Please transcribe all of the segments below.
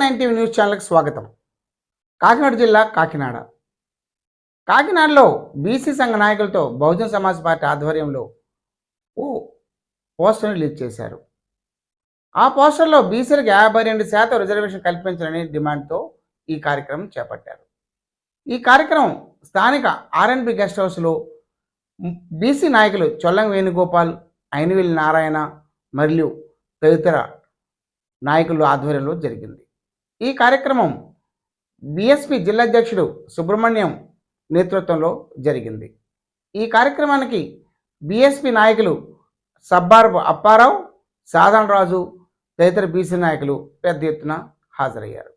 Nine TV news ఛానల్కి స్వాగతం. కాకినాడ జిల్లా కాకినాడ. కాకినాడలో బీసీ సంఘ నాయకులతో బహుజన్ సమాజ్ పార్టీ ఆధ్వర్యంలో ఓ పోస్టర్ని లీక్ చేశారు. ఆ పోస్టర్లో బీసీలకు యాభై రెండు శాతం రిజర్వేషన్ కల్పించాలని డిమాండ్తో ఈ కార్యక్రమం చేపట్టారు. ఈ కార్యక్రమం స్థానిక ఆర్ఎన్బి గెస్ట్ హౌస్లో బీసీ నాయకులు చొల్లం వేణుగోపాల్ అయినవేలి నారాయణ మరియు తదితర నాయకుల ఆధ్వర్యంలో జరిగింది. ఈ కార్యక్రమం బీఎస్పీ జిల్లాధ్యక్షుడు సుబ్రహ్మణ్యం నేతృత్వంలో జరిగింది. ఈ కార్యక్రమానికి బీఎస్పీ నాయకులు సబ్బారపు అప్పారావు సాధనరాజు తదితర బీసీ నాయకులు పెద్ద ఎత్తున హాజరయ్యారు.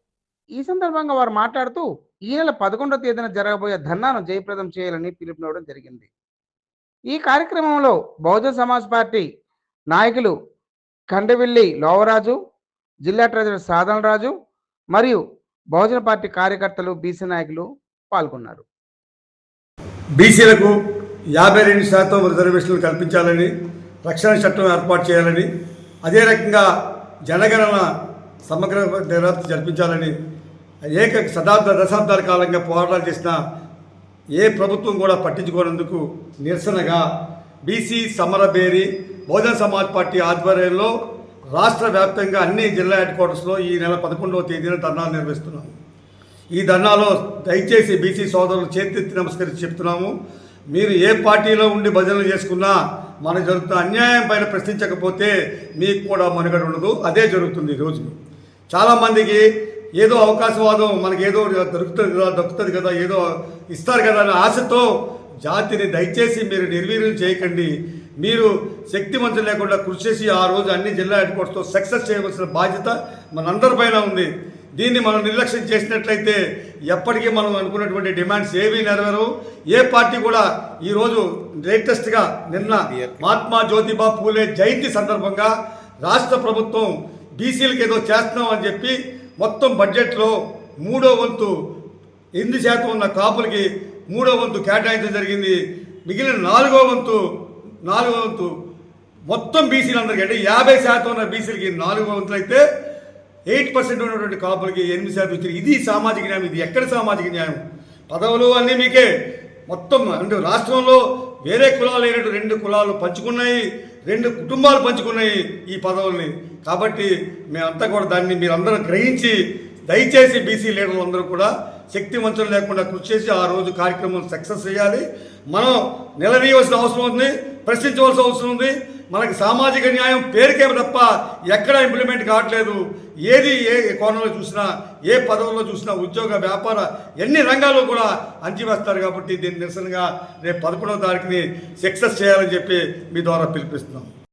ఈ సందర్భంగా వారు మాట్లాడుతూ ఈ నెల పదకొండవ తేదీన జరగబోయే ధర్నాను జయప్రదం చేయాలని పిలుపునివ్వడం జరిగింది. ఈ కార్యక్రమంలో బహుజన సమాజ్ పార్టీ నాయకులు కండవిల్లి లోవరాజు జిల్లా ట్రెజరర్ సాధనరాజు మరియు బహుజన పార్టీ కార్యకర్తలు బీసీ నాయకులు పాల్గొన్నారు. బీసీలకు యాభై రెండు శాతం రిజర్వేషన్లు కల్పించాలని రక్షణ చట్టం ఏర్పాటు చేయాలని అదే రకంగా జనగణన సమగ్ర దర్యాప్తు జరిపించాలని ఏక శతాబ్ద దశాబ్దాల కాలంగా పోరాటాలు చేసిన ఏ ప్రభుత్వం కూడా పట్టించుకోనందుకు నిరసనగా బీసీ సమరబేరి బహుజన సమాజ్ పార్టీ ఆధ్వర్యంలో రాష్ట్ర వ్యాప్తంగా అన్ని జిల్లా హెడ్ క్వార్టర్స్లో ఈ నెల పదకొండవ తేదీన ధర్నాలు నిర్వహిస్తున్నాము. ఈ ధర్నాలో దయచేసి బీసీ సోదరులు చేతెత్తి నమస్కరించి చెప్తున్నాము. మీరు ఏ పార్టీలో ఉండి భజనలు చేసుకున్నా మనకు జరుగుతున్న అన్యాయం పైన ప్రశ్నించకపోతే మీకు కూడా మనుగడ ఉండదు. అదే జరుగుతుంది ఈరోజు రోజు. చాలామందికి ఏదో అవకాశవాదం మనకి ఏదో దొరుకుతుంది కదా దొరుకుతుంది కదా ఏదో ఇస్తారు కదా అనే ఆశతో జాతిని దయచేసి మీరు నిర్వీర్యం చేయకండి. మీరు శక్తివంతం లేకుండా కృషి చేసి ఆ రోజు అన్ని జిల్లా హెడ్ క్వార్టర్స్తో సక్సెస్ చేయవలసిన బాధ్యత మనందరిపైన ఉంది. దీన్ని మనం నిర్లక్ష్యం చేసినట్లయితే ఎప్పటికీ మనం అనుకున్నటువంటి డిమాండ్స్ ఏవీ నెరవేరవు. ఏ పార్టీ కూడా ఈరోజు లేటెస్ట్గా నిన్న మహాత్మా జ్యోతిబా పూలే జయంతి సందర్భంగా రాష్ట్ర ప్రభుత్వం బీసీలకు ఏదో చేస్తున్నాం అని చెప్పి మొత్తం బడ్జెట్లో మూడో వంతు ఎనిమిది శాతం ఉన్న కాపులకి మూడో వంతు కేటాయించడం జరిగింది. మిగిలిన నాలుగో వంతు నాలుగో వంతు. మొత్తం బీసీలందరికీ అంటే యాభై శాతం ఉన్న బీసీలకి నాలుగో వంతులు అయితే ఎయిట్ పర్సెంట్ ఉన్నటువంటి కాపులకి ఎనిమిది శాతం వచ్చింది ఇది సామాజిక న్యాయం ఇది ఎక్కడ సామాజిక న్యాయం? పదవులు అన్నీ మీకే. మొత్తం అంటే రాష్ట్రంలో వేరే కులాలు లేనట్టు రెండు కులాలు పంచుకున్నాయి రెండు కుటుంబాలు పంచుకున్నాయి ఈ పదవుల్ని. కాబట్టి మేమంతా కూడా దాన్ని మీరందరూ గ్రహించి దయచేసి బీసీ లీడర్లు అందరూ కూడా శక్తి మంచం లేకుండా కృషి చేసి ఆ రోజు కార్యక్రమం సక్సెస్ చేయాలి. మనం నిలదీయవలసిన అవసరం ఉంది. ప్రశ్నించవలసిన అవసరం ఉంది. మనకి సామాజిక న్యాయం పేరుకే తప్ప ఎక్కడ ఇంప్లిమెంట్ కావట్లేదు. ఏది ఏ కోణంలో చూసినా ఏ పదవుల్లో చూసినా ఉద్యోగ వ్యాపార ఎన్ని రంగాల్లో కూడా అంచివేస్తారు కాబట్టి దీన్ని నిరసనగా రేపు పదకొండవ తారీఖుని సక్సెస్ చేయాలని చెప్పి మీ ద్వారా పిలిపిస్తున్నాం.